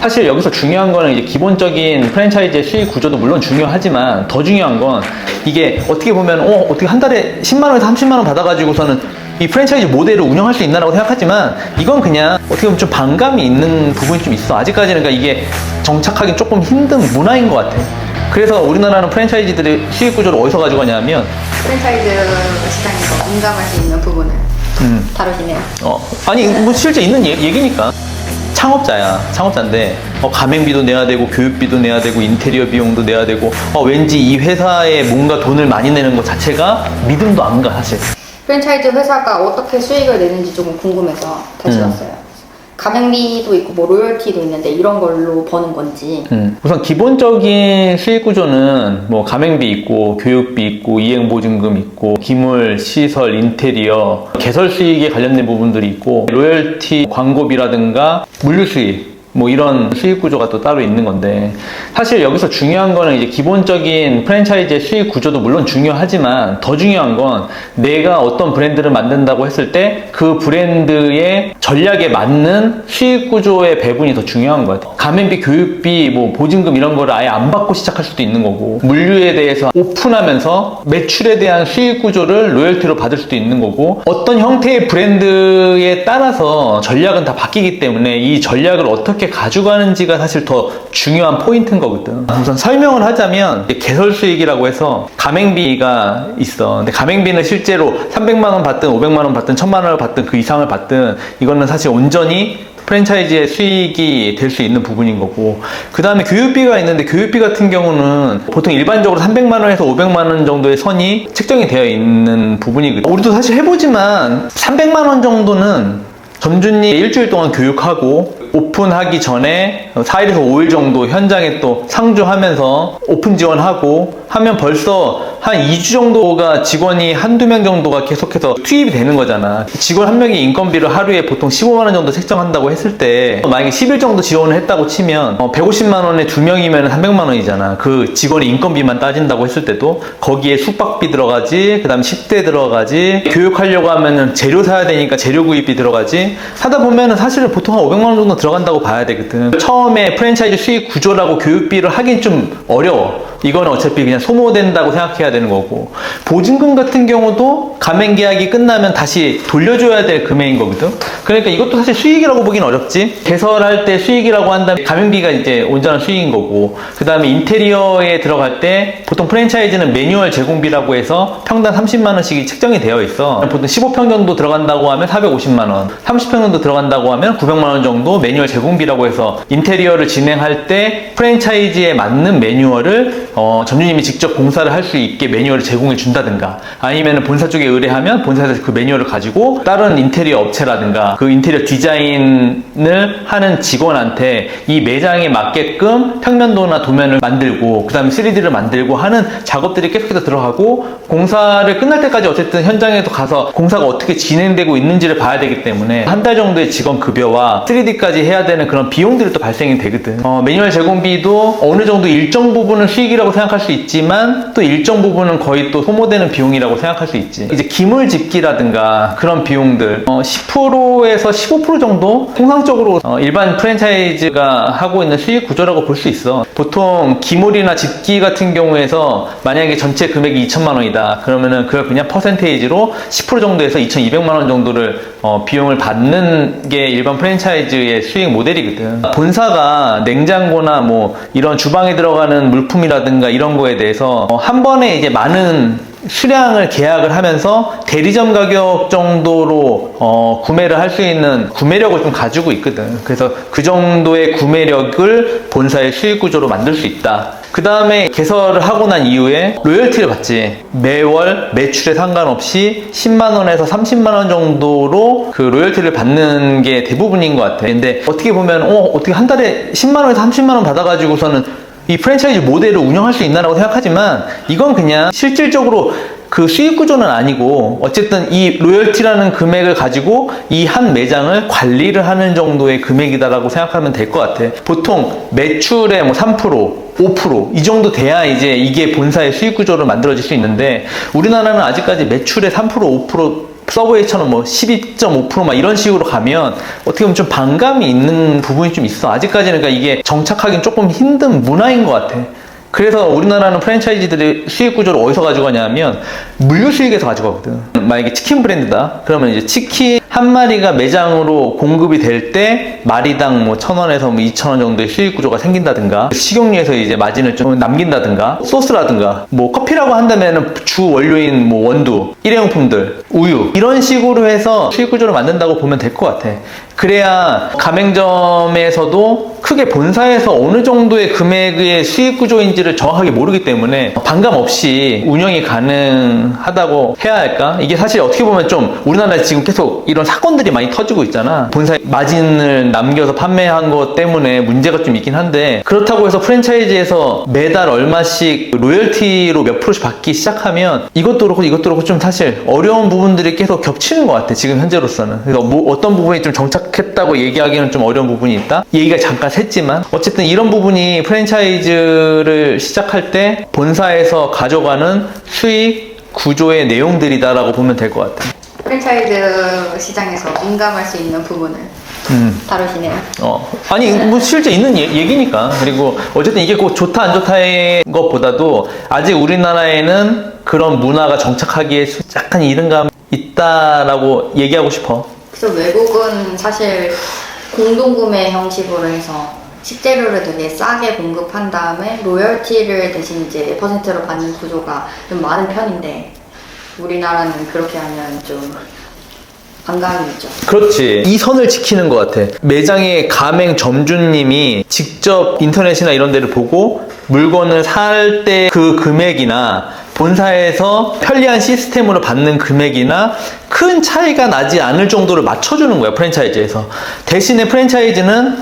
사실 여기서 중요한 거는 이제 기본적인 프랜차이즈의 수익 구조도 물론 중요하지만 더 중요한 건 이게 어떻게 보면 어 어떻게 한 달에 10만 원에서 30만 원 받아가지고서는 이 프랜차이즈 모델을 운영할 수 있나라고 생각하지만 이건 그냥 어떻게 보면 좀 반감이 있는 부분이 좀 있어. 아직까지는 그러니까 이게 정착하기 조금 힘든 문화인 것 같아. 그래서 우리나라는 프랜차이즈들의 수익 구조를 어디서 가져가냐면 프랜차이즈 시장에서 공감할 수 있는 부분을 음. 다루시네요. 어, 아니 뭐 실제 있는 얘, 얘기니까 창업자야 창업자인데 어, 가맹비도 내야 되고 교육비도 내야 되고 인테리어 비용도 내야 되고 어, 왠지 이 회사에 뭔가 돈을 많이 내는 것 자체가 믿음도 안 가 사실 프랜차이즈 회사가 어떻게 수익을 내는지 조금 궁금해서 다시 음. 왔어요. 가맹비도 있고 뭐 로열티도 있는데 이런 걸로 버는 건지. 음, 우선 기본적인 수익 구조는 뭐 가맹비 있고 교육비 있고 이행 보증금 있고 기물, 시설, 인테리어, 개설 수익에 관련된 부분들이 있고 로열티, 광고비라든가 물류 수익 뭐 이런 수익 구조가 또 따로 있는 건데 사실 여기서 중요한 거는 이제 기본적인 프랜차이즈의 수익 구조도 물론 중요하지만 더 중요한 건 내가 어떤 브랜드를 만든다고 했을 때 그 브랜드의 전략에 맞는 수익 구조의 배분이 더 중요한 것 같아요. 가맹비, 교육비, 뭐 보증금 이런 거를 아예 안 받고 시작할 수도 있는 거고 물류에 대해서 오픈하면서 매출에 대한 수익 구조를 로열티로 받을 수도 있는 거고 어떤 형태의 브랜드에 따라서 전략은 다 바뀌기 때문에 이 전략을 어떻게 가져가는지가 사실 더 중요한 포인트인 거거든. 우선 설명을 하자면 개설 수익이라고 해서 가맹비가 있어. 근데 가맹비는 실제로 300만 원 받든 500만 원 받든 1000만 원을 받든 그 이상을 받든 이거는 사실 온전히 프랜차이즈의 수익이 될 수 있는 부분인 거고 그 다음에 교육비가 있는데 교육비 같은 경우는 보통 일반적으로 300만 원에서 500만 원 정도의 선이 책정이 되어 있는 부분이거든요 우리도 사실 해보지만 300만 원 정도는 점주님 일주일 동안 교육하고 오픈하기 전에 4일에서 5일 정도 현장에 또 상주하면서 오픈 지원하고 하면 벌써 한 2주 정도가 직원이 한두 명 정도가 계속해서 투입이 되는 거잖아. 직원 한 명의 인건비를 하루에 보통 15만 원 정도 책정한다고 했을 때 만약에 10일 정도 지원을 했다고 치면 150만 원에 두 명이면 300만 원이잖아. 그 직원의 인건비만 따진다고 했을 때도 거기에 숙박비 들어가지, 그 다음에 식대 들어가지, 교육하려고 하면은 재료 사야 되니까 재료 구입비 들어가지. 하다 보면은 사실은 보통 한 500만 원 정도 들어간다고 봐야 되거든. 처음 에 프랜차이즈 수익 구조라고 교육비를 하긴 좀 어려워. 이거는 어차피 그냥 소모된다고 생각해야 되는 거고. 보증금 같은 경우도 가맹 계약이 끝나면 다시 돌려줘야 될 금액인 거거든. 그러니까 이것도 사실 수익이라고 보긴 어렵지. 개설할 때 수익이라고 한다면 가맹비가 이제 온전한 수익인 거고. 그 다음에 인테리어에 들어갈 때 보통 프랜차이즈는 매뉴얼 제공비라고 해서 평당 30만 원씩이 책정이 되어 있어. 보통 15평 정도 들어간다고 하면 450만 원. 30평 정도 들어간다고 하면 900만 원 정도 매뉴얼 제공비라고 해서 인테리어를 진행할 때 프랜차이즈에 맞는 매뉴얼을 어, 점주님이 직접 공사를 할 수 있게 매뉴얼을 제공해 준다든가 아니면 본사 쪽에 의뢰하면 본사에서 그 매뉴얼을 가지고 다른 인테리어 업체라든가 그 인테리어 디자인을 하는 직원한테 이 매장에 맞게끔 평면도나 도면을 만들고 그 다음에 3D를 만들고 하는 작업들이 계속해서 들어가고 공사를 끝날 때까지 어쨌든 현장에도 가서 공사가 어떻게 진행되고 있는지를 봐야 되기 때문에 한 달 정도의 직원 급여와 3D까지 해야 되는 그런 비용들이 또 발생이 되거든. 어, 매뉴얼 제공비도 어느 정도 일정 부분은 수익이라고 생각할 수 있지만 또 일정 부분은 거의 또 소모되는 비용이라고 생각할 수 있지. 이제 기물 집기라든가 그런 비용들 어, 10%에서 15% 정도 통상적으로 어, 일반 프랜차이즈가 하고 있는 수익 구조라고 볼 수 있어. 보통 기물이나 집기 같은 경우에서 만약에 전체 금액이 2천만 원이다. 그러면은 그걸 그냥 퍼센테이지로 10% 정도에서 2,200만 원 정도를 어, 비용을 받는 게 일반 프랜차이즈의 수익 모델이거든. 본사가 냉장고나 뭐 이런 주방에 들어가는 물품이라든가 이런 거에 대해서 어, 한 번에 이제 많은 수량을 계약을 하면서 대리점 가격 정도로 어, 구매를 할 수 있는 구매력을 좀 가지고 있거든. 그래서 그 정도의 구매력을 본사의 수익 구조로 만들 수 있다. 그 다음에 개설을 하고 난 이후에 로열티를 받지. 매월 매출에 상관없이 10만원에서 30만원 정도로 그 로열티를 받는 게 대부분인 것 같아. 근데 어떻게 보면, 어, 어떻게 한 달에 10만원에서 30만원 받아가지고서는 이 프랜차이즈 모델을 운영할 수 있나라고 생각하지만 이건 그냥 실질적으로 그 수익 구조는 아니고 어쨌든 이 로열티라는 금액을 가지고 이 한 매장을 관리를 하는 정도의 금액이다라고 생각하면 될 것 같아. 보통 매출의 뭐 3%, 5%이 정도 돼야 이제 이게 본사의 수익 구조를 만들어질 수 있는데 우리나라는 아직까지 매출의 3%, 5% 서브웨이처럼 뭐 12.5%막 이런 식으로 가면 어떻게 보면 좀 반감이 있는 부분이 좀 있어. 아직까지는 그러니까 이게 정착하기는 조금 힘든 문화인 것 같아. 그래서 우리나라는 프랜차이즈들의 수익 구조를 어디서 가져가냐면 물류 수익에서 가져가거든. 만약에 치킨 브랜드다. 그러면 이제 치킨 한 마리가 매장으로 공급이 될 때 마리당 뭐 천 원에서 뭐 이천 원 정도의 수익 구조가 생긴다든가 식용유에서 이제 마진을 좀 남긴다든가 소스라든가 뭐 커피라고 한다면은 주 원료인 뭐 원두, 일회용품들, 우유 이런 식으로 해서 수익 구조를 만든다고 보면 될 것 같아. 그래야 가맹점에서도 크게 본사에서 어느 정도의 금액의 수익 구조인지를 정확하게 모르기 때문에 반감 없이 운영이 가능하다고 해야 할까? 이게 사실 어떻게 보면 좀 우리나라에 지금 계속 이런 사건들이 많이 터지고 있잖아. 본사에 마진을 남겨서 판매한 것 때문에 문제가 좀 있긴 한데 그렇다고 해서 프랜차이즈에서 매달 얼마씩 로열티로 몇 프로씩 받기 시작하면 이것도 그렇고 이것도 그렇고 좀 사실 어려운 부분 들이 계속 겹치는 것 같아. 지금 현재로서는. 그래서 뭐 어떤 부분이 좀 정착했다고 얘기하기는 좀 어려운 부분이 있다. 얘기가 잠깐 샜지만 어쨌든 이런 부분이 프랜차이즈를 시작할 때 본사에서 가져가는 수익 구조의 내용들이다라고 보면 될 것 같아. 프랜차이즈 시장에서 민감할 수 있는 부분을 음. 다루시네요. 어, 아니, 뭐 실제 있는 얘- 얘기니까. 그리고 어쨌든 이게 꼭 좋다, 안 좋다의 것보다도 아직 우리나라에는 그런 문화가 정착하기에 수- 약간 이른감 있다라고 얘기하고 싶어. 그래서 외국은 사실 공동구매 형식으로 해서 식재료를 되게 싸게 공급한 다음에 로열티를 대신 이제 퍼센트로 받는 구조가 좀 많은 편인데 우리나라는 그렇게 하면 좀 반감이 있죠. 그렇지. 이 선을 지키는 것 같아. 매장의 가맹 점주님이 직접 인터넷이나 이런 데를 보고 물건을 살 때 그 금액이나 본사에서 편리한 시스템으로 받는 금액이나 큰 차이가 나지 않을 정도를 맞춰주는 거야, 프랜차이즈에서. 대신에 프랜차이즈는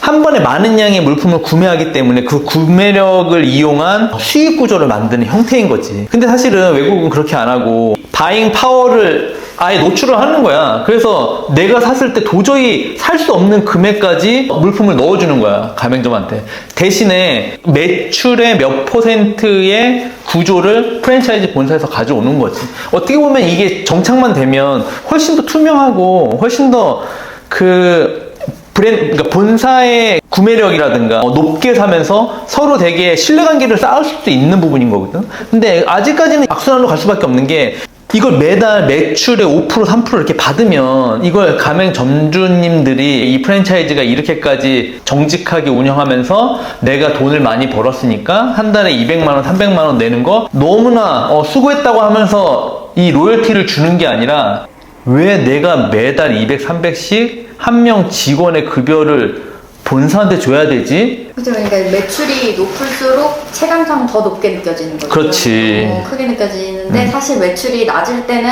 한 번에 많은 양의 물품을 구매하기 때문에 그 구매력을 이용한 수익 구조를 만드는 형태인 거지. 근데 사실은 외국은 그렇게 안 하고 바잉 파워를 아예 노출을 하는 거야. 그래서 내가 샀을 때 도저히 살 수 없는 금액까지 물품을 넣어주는 거야. 가맹점한테. 대신에 매출의 몇 퍼센트의 구조를 프랜차이즈 본사에서 가져오는 거지. 어떻게 보면 이게 정착만 되면 훨씬 더 투명하고 훨씬 더그 브랜드, 그러니까 본사의 구매력이라든가 어, 높게 사면서 서로 되게 신뢰관계를 쌓을 수도 있는 부분인 거거든. 근데 아직까지는 악순환으로 갈 수밖에 없는 게 이걸 매달 매출의 5% 3% 이렇게 받으면 이걸 가맹 점주님들이 이 프랜차이즈가 이렇게까지 정직하게 운영하면서 내가 돈을 많이 벌었으니까 한 달에 200만 원, 300만 원 내는 거 너무나 어, 수고했다고 하면서 이 로열티를 주는 게 아니라 왜 내가 매달 200, 300씩 한 명 직원의 급여를 본사한테 줘야 되지? 그죠? 그러니까 매출이 높을수록 체감상 더 높게 느껴지는 거죠. 그렇지. 음. 어, 크게 느껴지는데 사실 매출이 낮을 때는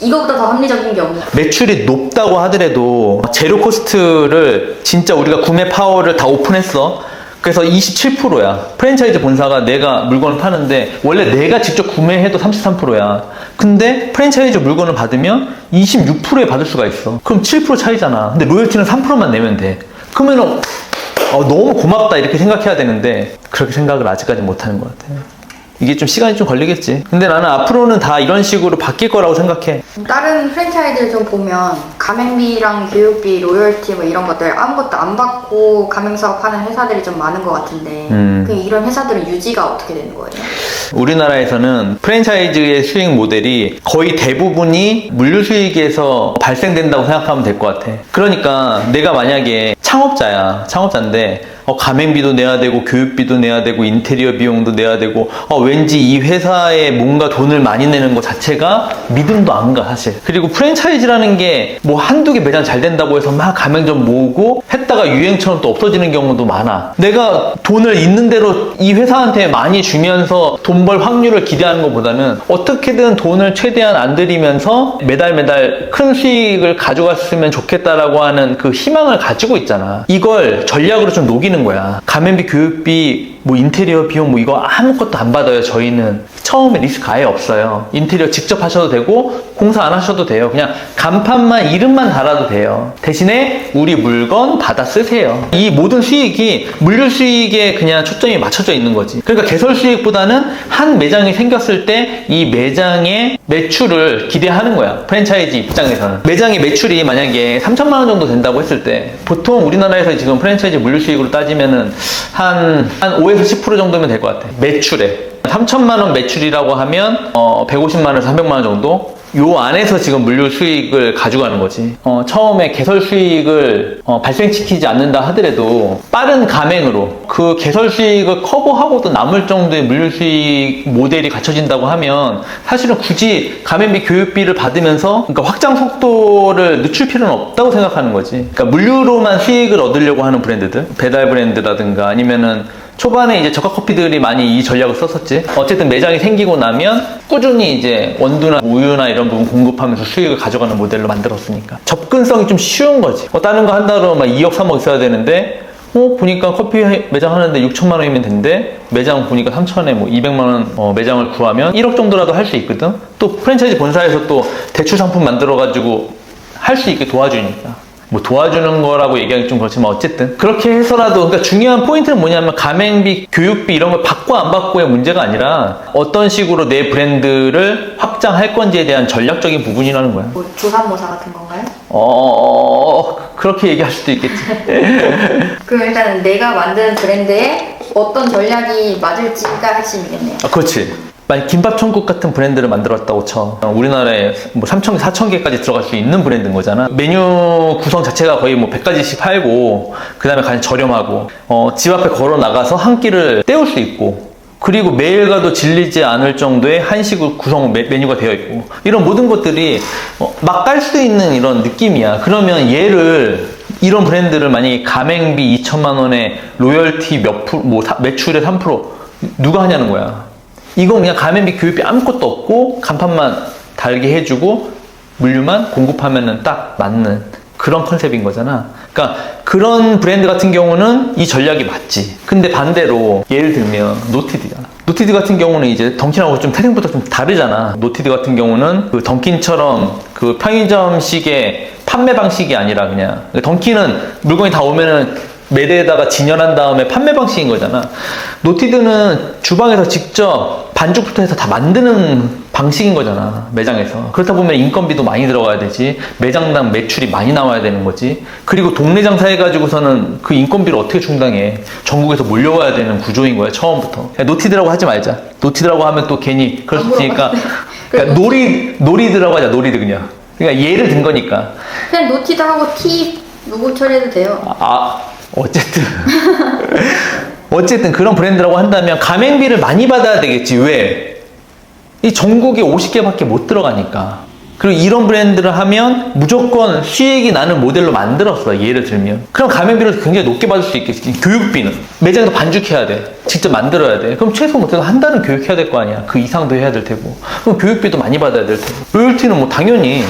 이거보다 더 합리적인 게 없는. 매출이 높다고 하더라도 재료 코스트를 진짜 우리가 구매 파워를 다 오픈했어. 그래서 27%야. 프랜차이즈 본사가 내가 물건을 파는데 원래 내가 직접 구매해도 33%야. 근데 프랜차이즈 물건을 받으면 26%에 받을 수가 있어. 그럼 7% 차이잖아. 근데 로열티는 3%만 내면 돼. 그러면은 어, 너무 고맙다 이렇게 생각해야 되는데 그렇게 생각을 아직까지 못하는 것 같아. 이게 좀 시간이 좀 걸리겠지. 근데 나는 앞으로는 다 이런 식으로 바뀔 거라고 생각해. 다른 프랜차이즈를 좀 보면 가맹비랑 교육비, 로열티 뭐 이런 것들 아무것도 안 받고 가맹 사업하는 회사들이 좀 많은 것 같은데 음. 그 이런 회사들은 유지가 어떻게 되는 거예요? 우리나라에서는 프랜차이즈의 수익 모델이 거의 대부분이 물류 수익에서 발생된다고 생각하면 될 것 같아. 그러니까 내가 만약에 창업자야. 창업자인데 어, 가맹비도 내야 되고 교육비도 내야 되고 인테리어 비용도 내야 되고 어, 왠지 이 회사에 뭔가 돈을 많이 내는 것 자체가 믿음도 안 가 사실. 그리고 프랜차이즈라는 게 뭐 한두 개 매장 잘 된다고 해서 막 가맹점 모으고 했다가 유행처럼 또 없어지는 경우도 많아. 내가 돈을 있는 대로 이 회사한테 많이 주면서 돈 벌 확률을 기대하는 것보다는 어떻게든 돈을 최대한 안 들이면서 매달 매달 큰 수익을 가져갔으면 좋겠다라고 하는 그 희망을 가지고 있잖아. 이걸 전략으로 좀 녹이는 거야. 가맹비 교육비 뭐 인테리어 비용 뭐 이거 아무것도 안 받아요 저희는 처음에 리스크 아예 없어요. 인테리어 직접 하셔도 되고 공사 안 하셔도 돼요. 그냥 간판만 이름만 달아도 돼요. 대신에 우리 물건 받아 쓰세요. 이 모든 수익이 물류 수익에 그냥 초점이 맞춰져 있는 거지. 그러니까 개설 수익보다는 한 매장이 생겼을 때 이 매장의 매출을 기대하는 거야. 프랜차이즈 입장에서는. 매장의 매출이 만약에 3천만 원 정도 된다고 했을 때 보통 우리나라에서 지금 프랜차이즈 물류 수익으로 따지면은 한, 한 5 에서 10% 정도면 될 것 같아. 매출에. 3천만 원 매출이라고 하면 어, 150만 원에서 300만 원 정도? 요 안에서 지금 물류 수익을 가져가는 거지. 어, 처음에 개설 수익을 어, 발생시키지 않는다 하더라도 빠른 가맹으로 그 개설 수익을 커버하고도 남을 정도의 물류 수익 모델이 갖춰진다고 하면 사실은 굳이 가맹비 교육비를 받으면서 그러니까 확장 속도를 늦출 필요는 없다고 생각하는 거지. 그러니까 물류로만 수익을 얻으려고 하는 브랜드들, 배달 브랜드라든가 아니면은 초반에 이제 저가 커피들이 많이 이 전략을 썼었지. 어쨌든 매장이 생기고 나면 꾸준히 이제 원두나 우유나 이런 부분 공급하면서 수익을 가져가는 모델로 만들었으니까. 접근성이 좀 쉬운 거지. 어, 다른 거 한다고 막 2억, 3억 있어야 되는데, 어, 보니까 커피 매장 하는데 6천만 원이면 된대. 매장 보니까 3천에 뭐 200만 원 어, 매장을 구하면 1억 정도라도 할 수 있거든. 또 프랜차이즈 본사에서 또 대출 상품 만들어 가지고 할 수 있게 도와주니까. 뭐 도와주는 거라고 얘기하기 좀 그렇지만 어쨌든 그렇게 해서라도 그러니까 중요한 포인트는 뭐냐면 가맹비, 교육비 이런 걸 받고 안 받고의 문제가 아니라 어떤 식으로 내 브랜드를 확장할 건지에 대한 전략적인 부분이라는 거야. 뭐 조산모사 같은 건가요? 어 그렇게 얘기할 수도 있겠지. 그럼 일단은 내가 만든 브랜드에 어떤 전략이 맞을지가 핵심이겠네요. 아, 그렇지. 만약 김밥 천국 같은 브랜드를 만들었다고 쳐. 어, 우리나라에 뭐 3천 개, 4천 개까지 들어갈 수 있는 브랜드인 거잖아. 메뉴 구성 자체가 거의 뭐 100가지씩 팔고, 그 다음에 가장 저렴하고, 어, 집 앞에 걸어 나가서 한 끼를 때울 수 있고, 그리고 매일 가도 질리지 않을 정도의 한식 구성 메, 메뉴가 되어 있고, 이런 모든 것들이 어, 막깔 수 있는 이런 느낌이야. 그러면 얘를 이런 브랜드를 만약에 가맹비 2천만 원에 로열티 몇 프로, 뭐 사- 매출의 3% 누가 하냐는 거야. 이건 그냥 가맹비 교육비 아무것도 없고 간판만 달게 해주고 물류만 공급하면은 딱 맞는 그런 컨셉인 거잖아. 그러니까 그런 브랜드 같은 경우는 이 전략이 맞지. 근데 반대로 예를 들면 노티드잖아. 노티드 같은 경우는 이제 던킨하고 좀 태생부터 좀 다르잖아. 노티드 같은 경우는 그 던킨처럼 그 편의점식의 판매 방식이 아니라 그냥 던킨은 물건이 다 오면은 매대에다가 진열한 다음에 판매 방식인 거잖아. 노티드는 주방에서 직접 반죽부터 해서 다 만드는 방식인 거잖아. 매장에서. 그렇다 보면 인건비도 많이 들어가야 되지. 매장당 매출이 많이 나와야 되는 거지. 그리고 동네 장사 해가지고서는 그 인건비를 어떻게 충당해. 전국에서 몰려와야 되는 구조인 거야, 처음부터. 야, 노티드라고 하지 말자. 노티드라고 하면 또 괜히 그럴 수안 있으니까. 그러니까 놀이, 놀이드라고 하자, 놀이드 그냥. 그러니까 예를 든 거니까. 그냥 노티드 하고 T 누구 처리해도 돼요. 아, 어쨌든. 어쨌든 그런 브랜드라고 한다면 가맹비를 많이 받아야 되겠지. 왜? 이 전국에 50개밖에 못 들어가니까. 그리고 이런 브랜드를 하면 무조건 수익이 나는 모델로 만들었어. 예를 들면. 그럼 가맹비를 굉장히 높게 받을 수 있겠지. 교육비는. 매장에서 반죽해야 돼. 직접 만들어야 돼. 그럼 최소 못해도 한 달은 교육해야 될 거 아니야. 그 이상도 해야 될 테고. 그럼 교육비도 많이 받아야 될 테고. 로열티는 뭐 당연히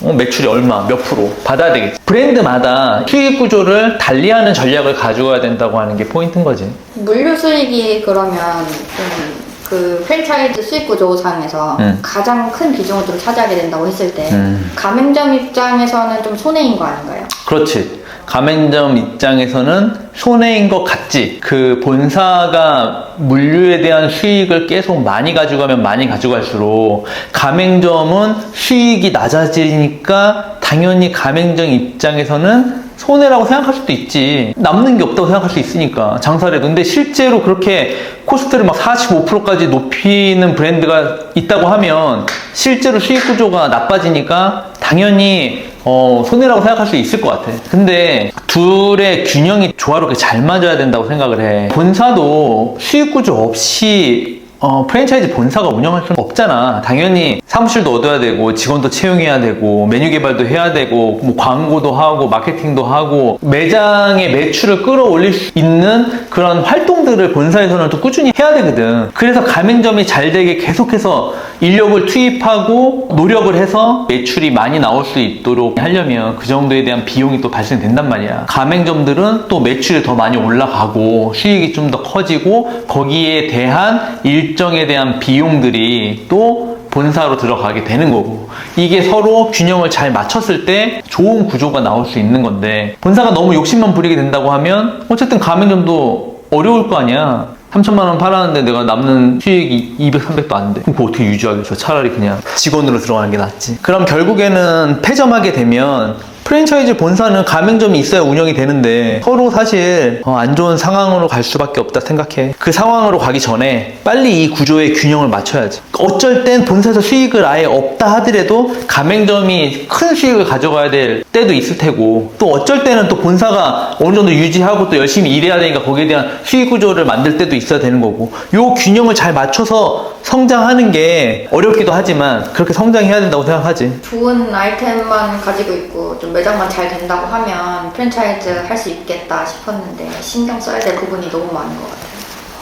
어, 매출이 얼마, 몇 프로 받아야 되겠지. 브랜드마다 수익 구조를 달리하는 전략을 가져와야 된다고 하는 게 포인트인 거지. 물류 수익이 그러면 좀 그 프랜차이즈 수익 구조상에서 음. 가장 큰 비중을 좀 차지하게 된다고 했을 때 음. 가맹점 입장에서는 좀 손해인 거 아닌가요? 그렇지. 가맹점 입장에서는 손해인 것 같지. 그 본사가 물류에 대한 수익을 계속 많이 가져가면 많이 가져갈수록 가맹점은 수익이 낮아지니까 당연히 가맹점 입장에서는 손해라고 생각할 수도 있지. 남는 게 없다고 생각할 수 있으니까. 장사를 해도. 근데 실제로 그렇게 코스트를 막 45%까지 높이는 브랜드가 있다고 하면 실제로 수익 구조가 나빠지니까 당연히 어, 손해라고 생각할 수 있을 것 같아. 근데 둘의 균형이 조화롭게 잘 맞아야 된다고 생각을 해. 본사도 수익 구조 없이 어, 프랜차이즈 본사가 운영할 수는 없잖아. 당연히 사무실도 얻어야 되고, 직원도 채용해야 되고, 메뉴 개발도 해야 되고, 뭐 광고도 하고, 마케팅도 하고, 매장의 매출을 끌어올릴 수 있는 그런 활동들을 본사에서는 또 꾸준히 해야 되거든. 그래서 가맹점이 잘 되게 계속해서 인력을 투입하고, 노력을 해서 매출이 많이 나올 수 있도록 하려면 그 정도에 대한 비용이 또 발생된단 말이야. 가맹점들은 또 매출이 더 많이 올라가고, 수익이 좀 더 커지고, 거기에 대한 일 일정에 대한 비용들이 또 본사로 들어가게 되는 거고 이게 서로 균형을 잘 맞췄을 때 좋은 구조가 나올 수 있는 건데 본사가 너무 욕심만 부리게 된다고 하면 어쨌든 가맹점도 어려울 거 아니야 3천만 원 팔았는데 내가 남는 수익이 200, 300도 안 돼. 그럼 그거 어떻게 유지하겠어? 차라리 그냥 직원으로 들어가는 게 낫지. 그럼 결국에는 폐점하게 되면 프랜차이즈 본사는 가맹점이 있어야 운영이 되는데 서로 사실 어, 안 좋은 상황으로 갈 수밖에 없다 생각해. 그 상황으로 가기 전에 빨리 이 구조의 균형을 맞춰야지. 어쩔 땐 본사에서 수익을 아예 없다 하더라도 가맹점이 큰 수익을 가져가야 될 때도 있을 테고 또 어쩔 때는 또 본사가 어느 정도 유지하고 또 열심히 일해야 되니까 거기에 대한 수익 구조를 만들 때도 있어야 되는 거고 요 균형을 잘 맞춰서 성장하는 게 어렵기도 하지만 그렇게 성장해야 된다고 생각하지. 좋은 아이템만 가지고 있고 좀 매장만 잘 된다고 하면 프랜차이즈 할 수 있겠다 싶었는데 신경 써야 될 부분이 너무 많은 것 같아요.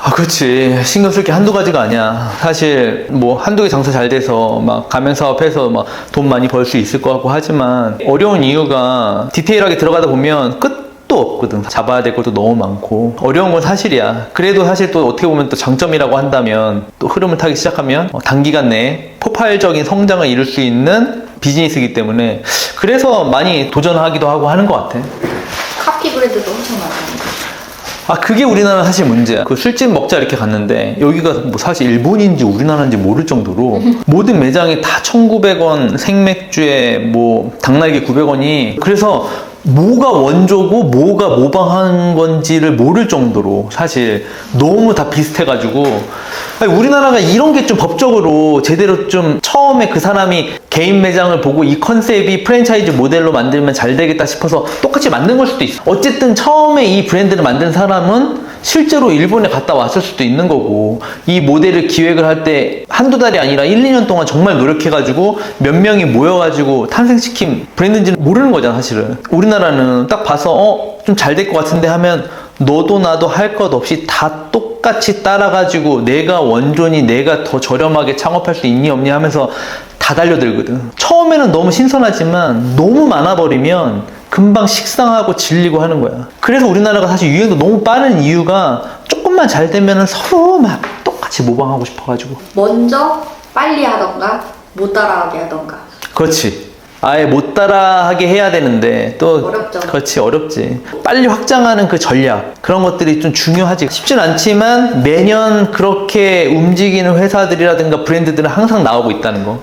아, 그렇지. 신경 쓸 게 한두 가지가 아니야. 사실, 뭐, 한두 개 장사 잘 돼서, 막, 가맹 사업해서, 막, 돈 많이 벌 수 있을 것 같고 하지만, 어려운 이유가, 디테일하게 들어가다 보면, 끝 도 없거든. 잡아야 될 것도 너무 많고. 어려운 건 사실이야. 그래도 사실 또 어떻게 보면 또 장점이라고 한다면, 또 흐름을 타기 시작하면, 어, 단기간 내에 폭발적인 성장을 이룰 수 있는 비즈니스이기 때문에, 그래서 많이 도전하기도 하고 하는 것 같아. 카피 브랜드도 엄청 많 아 그게 우리나라 사실 문제야. 그 술집 먹자 이렇게 갔는데 여기가 뭐 사실 일본인지 우리나라인지 모를 정도로 모든 매장에 다 1,900원 생맥주에 뭐 닭날개 900원이 그래서 뭐가 원조고 뭐가 모방한 건지를 모를 정도로 사실 너무 다 비슷해가지고 아니, 우리나라가 이런 게 좀 법적으로 제대로 좀 처음에 그 사람이 개인 매장을 보고 이 컨셉이 프랜차이즈 모델로 만들면 잘 되겠다 싶어서 똑같이 만든 걸 수도 있어. 어쨌든 처음에 이 브랜드를 만든 사람은 실제로 일본에 갔다 왔을 수도 있는 거고 이 모델을 기획을 할 때 한두 달이 아니라 1, 2년 동안 정말 노력해가지고 몇 명이 모여가지고 탄생시킨 브랜드인지는 모르는 거잖아 사실은 우리나라는 딱 봐서 어 좀 잘 될 것 같은데 하면 너도 나도 할 것 없이 다 똑같이 따라가지고 내가 원존이 내가 더 저렴하게 창업할 수 있니 없니 하면서 다 달려들거든. 처음에는 너무 신선하지만 너무 많아버리면 금방 식상하고 질리고 하는 거야. 그래서 우리나라가 사실 유행도 너무 빠른 이유가 조금만 잘 되면 서로 막 똑같이 모방하고 싶어가지고. 먼저 빨리 하던가 못 따라하게 하던가. 그렇지. 아예 못 따라하게 해야 되는데 또 어렵죠. 그렇지 어렵지. 빨리 확장하는 그 전략 그런 것들이 좀 중요하지. 쉽진 않지만 매년 그렇게 움직이는 회사들이라든가 브랜드들은 항상 나오고 있다는 거.